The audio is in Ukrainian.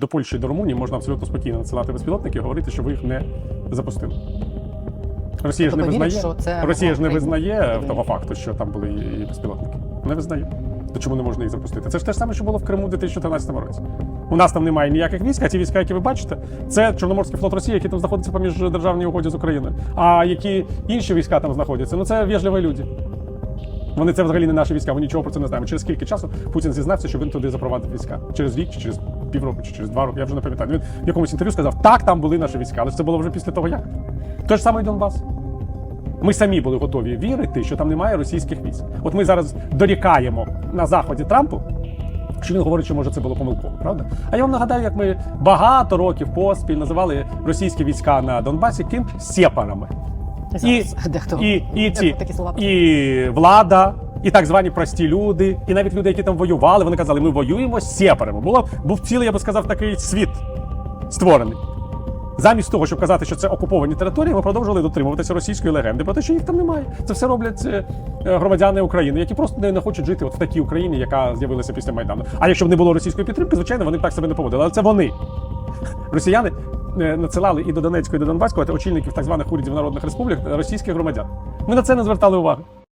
До Польщі і до Румунії можна абсолютно спокійно надсилати безпілотники і говорити, що ви їх не запустили. Росія ж не Тобто визнає, що це Росія ж не визнає того факту, що там були і безпілотники. Не визнає. То чому не можна їх запустити? Це ж те ж саме, що було в Криму у 2014 році. У нас там немає ніяких військ, а ті війська, які ви бачите, це Чорноморський флот Росії, який там знаходиться поміж державній угоді з Україною. А які інші війська там знаходяться, ну це вежливі люди. Вони це взагалі не наші війська, ми нічого про це не знаємо. Через скільки часу Путін зізнався, що він туди запровадив війська? Через рік, чи через півроку, чи через два роки, я вже не пам'ятаю. Він в якомусь інтерв'ю сказав, так, там були наші війська, але це було вже після того як. Те ж саме і Донбас. Ми самі були готові вірити, що там немає російських військ. От ми зараз дорікаємо на заході Трампу, що він говорить, що може це було помилково, правда? А я вам нагадаю, як ми багато років поспіль називали російські війська на Донбасі ким сепарами. І, і, і, ці, і влада, і так звані прості люди, і навіть люди, які там воювали, вони казали, ми воюємо з сепарами. Було, був цілий, я би сказав, такий світ створений. Замість того, щоб казати, що це окуповані території, ми продовжували дотримуватися російської легенди про те, що їх там немає. Це все роблять е, громадяни України, які просто не, хочуть жити от в такій Україні, яка з'явилася після Майдану. А якщо б не було російської підтримки, звичайно, вони б так себе не поводили. Але це вони. Росіяни е, надсилали і до Донецької, і до Донбаської очільників так званих урядів народних республік е, російських громадян. Ми на це не звертали уваги.